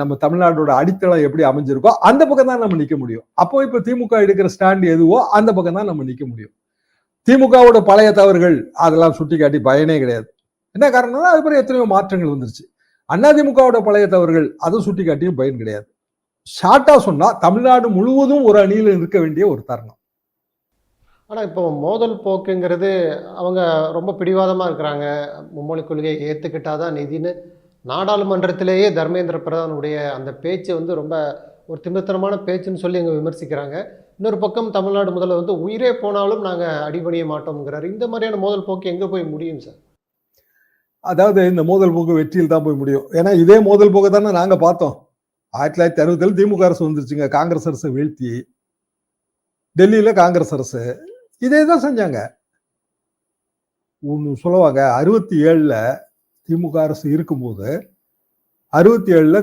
நம்ம தமிழ்நாட்டோட அடித்தளம் எப்படி அமைஞ்சிருக்கோ அந்த பக்கம் தான் நம்ம நிக்க முடியும். அப்போ இப்ப திமுக எடுக்கிற ஸ்டாண்ட் எதுவோ அந்த பக்கம் தான் நம்ம நிக்க முடியும். திமுகவோட பழைய தவறுகள் அதெல்லாம் சுட்டி காட்டி பயனே கிடையாது. என்ன காரணம்னா அது எத்தனையோ மாற்றங்கள் வந்துருச்சு. அதிமுகவோட பழைய தவறுகள் அதை சுட்டி காட்டியும் பயன் கிடையாது. ஷார்ட்டா சொன்னா தமிழ்நாடு முழுவதும் ஒரு அணியில் இருக்க வேண்டிய ஒரு தருணம். ஆனா இப்போ மோதல் போக்குங்கிறது அவங்க ரொம்ப பிடிவாதமா இருக்கிறாங்க. மும்மொழி கொள்கையை ஏத்துக்கிட்டாதான் நிதின்னு நாடாளுமன்றத்திலேயே தர்மேந்திர பிரதானுடைய அந்த பேச்சு வந்து ரொம்ப ஒரு திமித்தனமான பேச்சுன்னு சொல்லி அங்கே விமர்சிக்கிறாங்க. இன்னொரு பக்கம் தமிழ்நாடு முதல்வர் வந்து உயிரே போனாலும் நாங்கள் அடிபணிய மாட்டோம்ங்கிறாரு. இந்த மாதிரியான மோதல் போக்கு எங்கே போய் முடியும் சார்? அதாவது இந்த மோதல் போக்கு வெற்றியில் தான் போய் முடியும். ஏன்னா இதே மோதல் போக்கு தானே நாங்கள் பார்த்தோம். ஆயிரத்தி தொள்ளாயிரத்தி அறுபத்தில் திமுக அரசு வந்துருச்சுங்க. காங்கிரஸ் அரசை வீழ்த்தி டெல்லியில் காங்கிரஸ் அரசு இதே தான் செஞ்சாங்க. ஒன்று சொல்லுவாங்க அறுபத்தி ஏழில் திமுக அரசு இருக்கும்போது அறுபத்தி ஏழில்